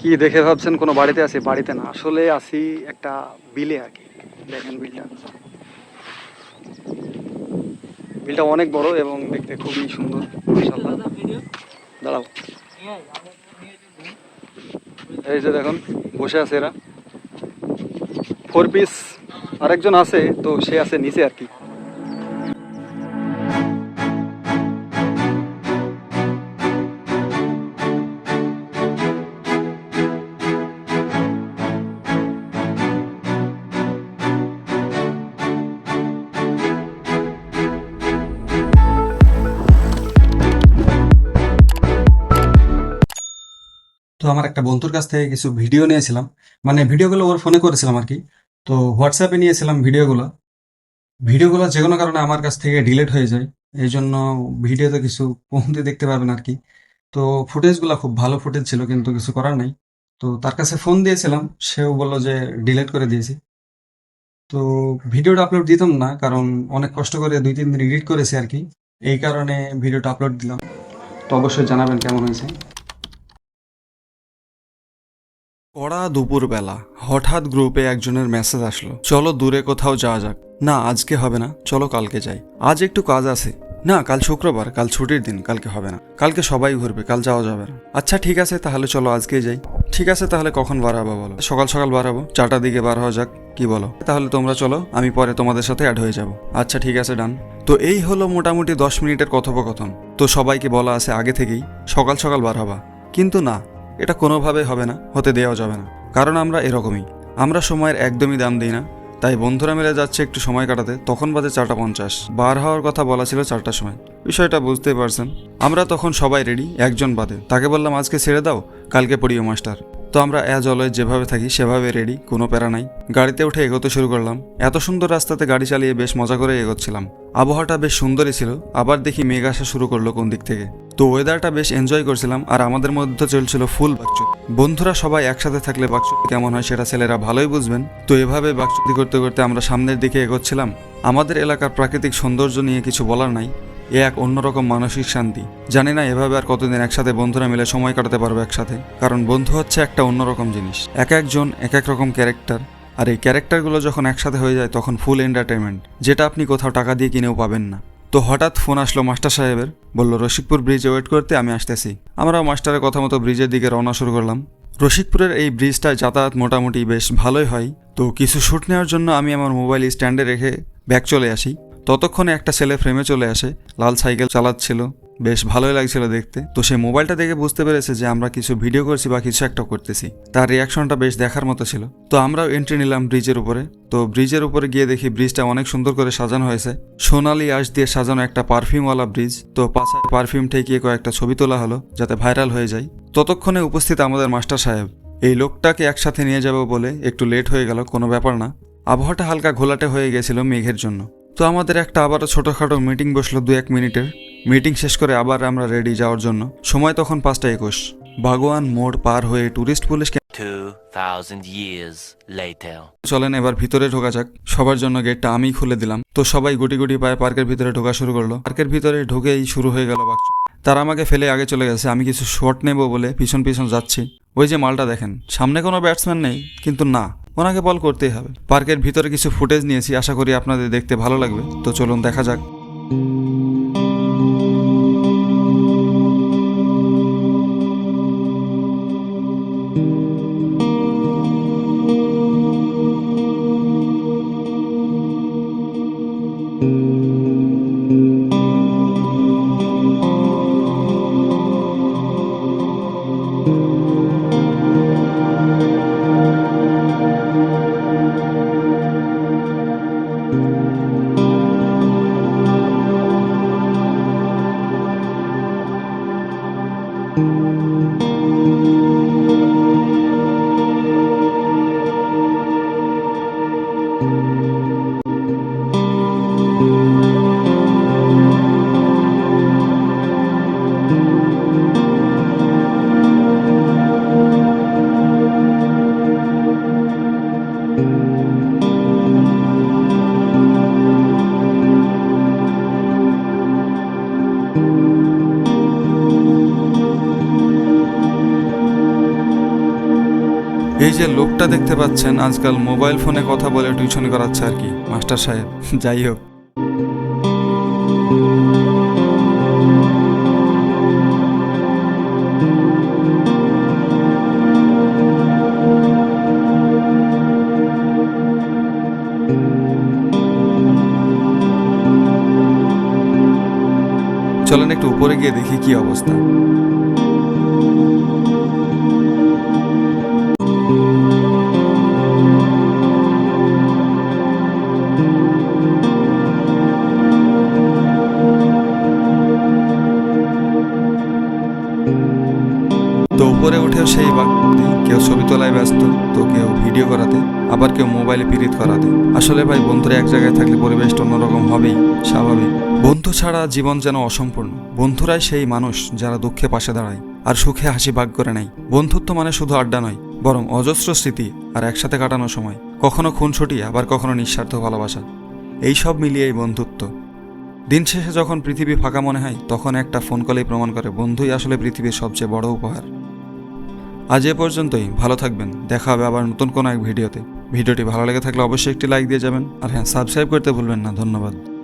কি দেখে ভাবছেন কোনো বাড়িতে আছি? বাড়িতে না, আসলে আছি একটা বিলে আর কি। দেখেন বিলটা। বিলটা অনেক বড় এবং দেখতে খুবই সুন্দর দাঁড়াও। এই যে দেখুন, বসে আছে এরা। ফোর পিস আরেকজন আছে, তো সে আছে নিচে আর কি। তো আমার একটা বন্ধুর কাছ থেকে কিছু ভিডিও নিয়েছিলাম। মানে ভিডিওগুলো ওর ফোনে করেছিলাম আর কি। তো হোয়াটসঅ্যাপে নিয়েছিলাম ভিডিওগুলো ভিডিওগুলো যে কোনো কারণে আমার কাছ থেকে ডিলিট হয়ে যায়। এই জন্য ভিডিওতে কিছু কমতে দেখতে পারবেন আর কি। তো ফুটেজগুলো খুব ভালো ফুটেজ ছিল, কিন্তু কিছু করার নাই। তো তার কাছে ফোন দিয়েছিলাম, সেও বলল যে ডিলিট করে দিয়েছি। তো ভিডিওটা আপলোড দিতাম না, কারণ অনেক কষ্ট করে দুই, তিন দিন এডিট করেছি আর কি। এই কারণে ভিডিওটা আপলোড দিলাম। তো অবশ্যই জানাবেন কেমন হয়েছে। কড়া দুপুরবেলা হঠাৎ গ্রুপে একজনের মেসেজ আসলো। চলো দূরে কোথাও যাওয়া যাক। না, আজকে হবে না। চলো কালকে যাই। আজ একটু কাজ আছে। না, কাল শুক্রবার, কাল ছুটির দিন, কালকে হবে না। কালকে সবাই ঘুরবে, কাল যাওয়া যাবে না। আচ্ছা ঠিক আছে, তাহলে চলো আজকেই যাই। ঠিক আছে, তাহলে কখন বার হব বলো? সকাল সকাল বার হব। চারটার দিকে বার হওয়া যাক, কি বলো? তাহলে তোমরা চলো, আমি পরে তোমাদের সাথে অ্যাড হয়ে যাব। আচ্ছা ঠিক আছে ডান তো এই হলো মোটামুটি দশ মিনিটের কথোপকথন। তো সবাইকে বলা আছে আগে থেকেই, সকাল সকাল বার হবা। কিন্তু না এটা কোনোভাবে হবে না, হতে দেওয়া যাবে না। কারণ আমরা এরকমই। আমরা সময়ের একদমই দাম দিই না। তাই বন্ধুরা মিলে যাচ্ছে একটু সময় কাটাতে, তখন বাজে চারটা পঞ্চাশ। বার হওয়ার কথা বলা ছিল চারটার সময়। বিষয়টা বুঝতেই পারছেন। আমরা তখন সবাই রেডি একজন বাদে। তাকে বললাম, আজকে ছেড়ে দাও, কালকে পড়িও মাস্টার। তো আমরা অ্যাজ অলওয়েজ যেভাবে থাকি, সেভাবে রেডি কোনো প্যারা নাই। গাড়িতে উঠে এগোতে শুরু করলাম। এত সুন্দর রাস্তাতে গাড়ি চালিয়ে বেশ মজা করে এগোচ্ছিলাম। আবহাওয়াটা বেশ সুন্দরই ছিল। আবার দেখি মেঘ আসা শুরু করল কোন দিক থেকে। তো ওয়েদারটা বেশ এনজয় করছিলাম, আর আমাদের মধ্যে চলছিল ফুল বাকচুত বন্ধুরা সবাই একসাথে থাকলে বাকচুতি কেমন হয় সেটা ছেলেরা ভালোই বুঝবেন। তো এভাবে বাকচুতি করতে করতে আমরা সামনের দিকে এগোচ্ছিলাম। আমাদের এলাকার প্রাকৃতিক সৌন্দর্য নিয়ে কিছু বলার নাই। এ এক অন্যরকম মানসিক শান্তি। জানি না এভাবে আর কতদিন একসাথে বন্ধুরা মিলে সময় কাটাতে পারব একসাথে। কারণ বন্ধু হচ্ছে একটা অন্যরকম জিনিস। এক একজন, এক এক রকম ক্যারেক্টার আর এই ক্যারেক্টারগুলো যখন একসাথে হয়ে যায় তখন ফুল এন্টারটেনমেন্ট যেটা আপনি কোথাও টাকা দিয়ে কিনেও পাবেন না। তো হঠাৎ ফোন আসলো মাস্টার সাহেবের। বলল রসিকপুর ব্রিজে ওয়েট করতে আমি আসতেছি। আমরাও মাস্টারের কথা মতো ব্রিজের দিকে রওনা শুরু করলাম। রসিকপুরের এই ব্রিজটায় যাতায়াত মোটামুটি বেশ ভালোই হয়। তো কিছু শ্যুট নেওয়ার জন্য আমি আমার মোবাইল স্ট্যান্ডে রেখে ব্যাগ চলে আসি। ততক্ষণে একটা ছেলে ফ্রেমে চলে আসে। লাল সাইকেল চালাচ্ছিল। বেশ ভালোই লাগছিল দেখতে। তো সে মোবাইলটা দেখে বুঝতে পেরেছে যে আমরা কিছু ভিডিও করছি বা কিছু একটা করতেছি। তার রিয়াকশনটা বেশ দেখার মতো ছিল। তো আমরাও এন্ট্রি নিলাম ব্রিজের উপরে। তো ব্রিজের উপরে গিয়ে দেখি ব্রিজটা অনেক সুন্দর করে সাজানো হয়েছে। সোনালি আঁশ দিয়ে সাজানো একটা পারফিউমওয়ালা ব্রিজ তো পাশে পারফিউম ঠেকিয়ে কয়েকটা ছবি তোলা হলো, যাতে ভাইরাল হয়ে যায়। ততক্ষণে উপস্থিত আমাদের মাস্টার সাহেব। এই লোকটাকে একসাথে নিয়ে যাব বলে একটু লেট হয়ে গেল, কোনো ব্যাপার না। আবহাওয়াটা হালকা ঘোলাটে হয়ে গেছিল মেঘের জন্য। তো আমাদের একটা আবারও ছোটোখাটো মিটিং বসল দু এক মিনিটের। মিটিং শেষ করে আবার আমরা রেডি যাওয়ার জন্য। সময় তখন পাঁচটা একুশ। বাগোয়ান মোড় পার হয়ে ট্যুরিস্ট পুলিশ 2,000 years later. চলেন এবার ভিতরে ঢোকা যাক। সবার জন্য গেটটা আমি খুলে দিলাম। তো সবাই গুটি গুটি পায়ে পার্কের ভিতরে ঢোকা শুরু করল। পার্কের ভিতরে ঢুকেই শুরু হয়ে গেল বাক্স। তারা আমাকে ফেলে আগে চলে গেছে। আমি কিছু শট নেব বলে পিছন পিছন যাচ্ছি। ওই যে মালটা দেখেন। সামনে কোনো ব্যাটসম্যান নেই কিন্তু না ওনাকে বল করতেই হবে। পার্কের ভিতরে কিছু ফুটেজ নিয়েছি। আশা করি আপনাদের দেখতে ভালো লাগবে। তো চলুন দেখা যাক। এই যে লোকটা দেখতে পাচ্ছেন, আজকাল মোবাইল ফোনে কথা বলে টিউশন করাচ্ছে আর কি, মাস্টার সাহেব। যাই হোক। চলেন একটু উপরে গিয়ে দেখি কি অবস্থা। তো উপরে উঠেও সেই বাঘ। কেউ ছবি তোলায় ব্যস্ত, তো কেউ ভিডিও করাতে, আবার কেউ মোবাইলে পিরিত করাতে। আসলে ভাই, বন্ধুরা এক জায়গায় থাকলে পরিবেশটা অন্যরকম হবেই, স্বাভাবিক। বন্ধু ছাড়া জীবন যেন অসম্পূর্ণ। বন্ধুরাই সেই মানুষ যারা দুঃখে পাশে দাঁড়ায়, আর সুখে হাসি ভাগ করে নেয়। বন্ধুত্ব মানে শুধু আড্ডা নয়, বরং অজস্র স্মৃতি আর একসাথে কাটানো সময়। কখনো খুনছুটি আবার কখনো নিঃস্বার্থ ভালোবাসা। এই সব মিলিয়েই বন্ধুত্ব। দিন শেষে যখন পৃথিবী ফাঁকা মনে হয়, তখন একটা ফোন কলেই প্রমাণ করে, বন্ধুই আসলে পৃথিবীর সবচেয়ে বড় উপহার। আজ এ পর্যন্তই, ভালো থাকবেন। দেখা হবে আবার নতুন কোনো এক ভিডিওতে। ভিডিওটি ভালো লেগে থাকলে অবশ্যই একটি লাইক দিয়ে যাবেন। আর হ্যাঁ সাবস্ক্রাইব করতে ভুলবেন না। ধন্যবাদ।